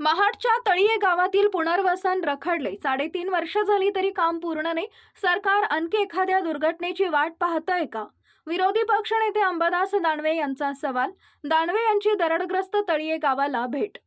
महाडच्या तळीये गावातील पुनर्वसन रखडले. साडेतीन वर्ष झाली तरी काम पूर्ण नाही. सरकार आणखी एखाद्या दुर्घटनेची वाट पाहतंय का? विरोधी पक्षनेते अंबादास दानवे यांचा सवाल. दानवे यांची दरडग्रस्त तळीये गावाला भेट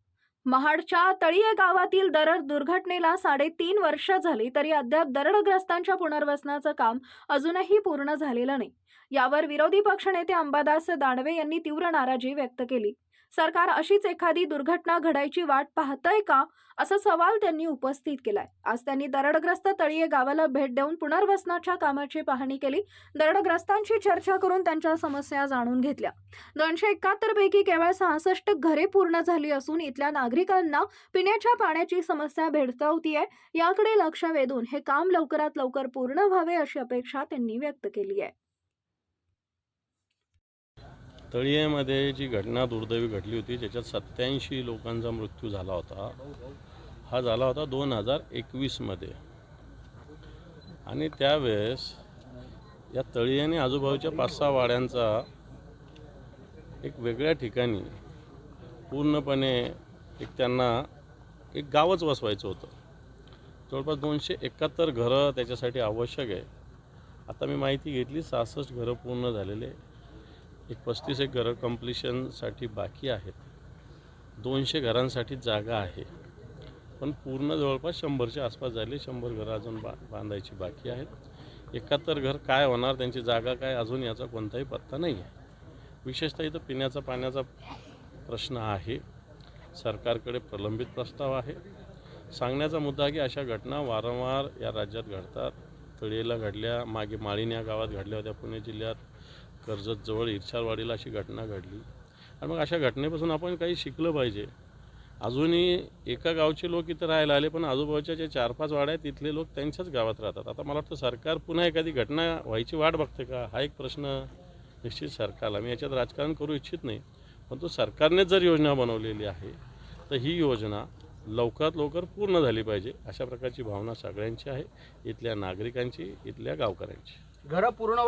महाडच्या तळीये गावातील दरड दुर्घटनेला साडेतीन वर्ष झाली तरी अद्याप दरडग्रस्तांच्या पुनर्वसनाचं काम अजूनही पूर्ण झालेलं नाही. यावर विरोधी पक्षनेते अंबादास दानवे यांनी तीव्र नाराजी व्यक्त केली. सरकार अशीच एखादी दुर्घटना घडायची वाट पाहतंय का असा सवाल त्यांनी उपस्थित केलाय. आज त्यांनी दरडग्रस्त तळीये गावाला भेट देऊन पुनर्वसनाच्या कामाची पाहणी केली. दरडग्रस्तांशी चर्चा करून त्यांच्या समस्या जाणून घेतल्या. दोनशे एकाहत्तर पैकी केवळ सहासष्ट घरे पूर्ण झाली असून इथल्या नागरिकांना पिण्याच्या पाण्याची समस्या भेडसावतीये याकडे लक्ष वेधून हे काम लवकरात लवकर पूर्ण व्हावे अशी अपेक्षा त्यांनी व्यक्त केली आहे. तळियेमध्ये जी घटना दुर्दैवी घडली होती ज्याच्यात सत्याऐंशी लोकांचा मृत्यू झाला होता हा झाला होता दोन हजार एकवीसमध्ये. आणि त्यावेळेस या तळी आणि आजूबाजूच्या पाच सहा वाड्यांचा एक वेगळ्या ठिकाणी पूर्णपणे एक त्यांना एक गावच वसवायचं होतं. जवळपास दोनशे एकाहत्तर घरं त्याच्यासाठी आवश्यक आहे. आता मी माहिती घेतली सहासष्ट घरं पूर्ण झालेले एक पस्तीस एक घरं कम्प्लिशनसाठी बाकी आहेत. दोनशे घरांसाठी जागा आहे. पण पूर्ण जवळपास शंभरच्या आसपास झाले. शंभर घरं अजून बा बांधायची बाकी आहेत. एकाहत्तर घर काय होणार त्यांची जागा काय अजून याचा कोणताही पत्ता नाही आहे विशेषतः इथं पिण्याचा पाण्याचा प्रश्न आहे. सरकारकडे प्रलंबित प्रस्ताव आहे. सांगण्याचा मुद्दा की अशा घटना वारंवार या राज्यात घडतात. तळीला घडल्या मागे माळीन या गावात घडल्या होत्या पुणे जिल्ह्यात कर्जतजवळ इर्शारवाडीला अशी घटना घडली. आणि मग अशा घटनेपासून आपण काही शिकलं पाहिजे. अजूनही एका गावचे लोक इथं राहायला आले पण आजूबाजूच्या जे चार पाच वाड्या आहेत तिथले लोक त्यांच्याच गावात राहतात. आता मला वाटतं सरकार पुन्हा एखादी घटना व्हायची वाट बघते का? हा एक प्रश्न निश्चित सरकारला. मी याच्यात राजकारण करू इच्छित नाही. पण तो सरकारनेच जर योजना बनवलेली आहे तर ही योजना लवकरात लवकर पूर्ण झाली पाहिजे अशा प्रकारची भावना सगळ्यांची आहे इथल्या नागरिकांची इथल्या गावकऱ्यांची. घरं पूर्ण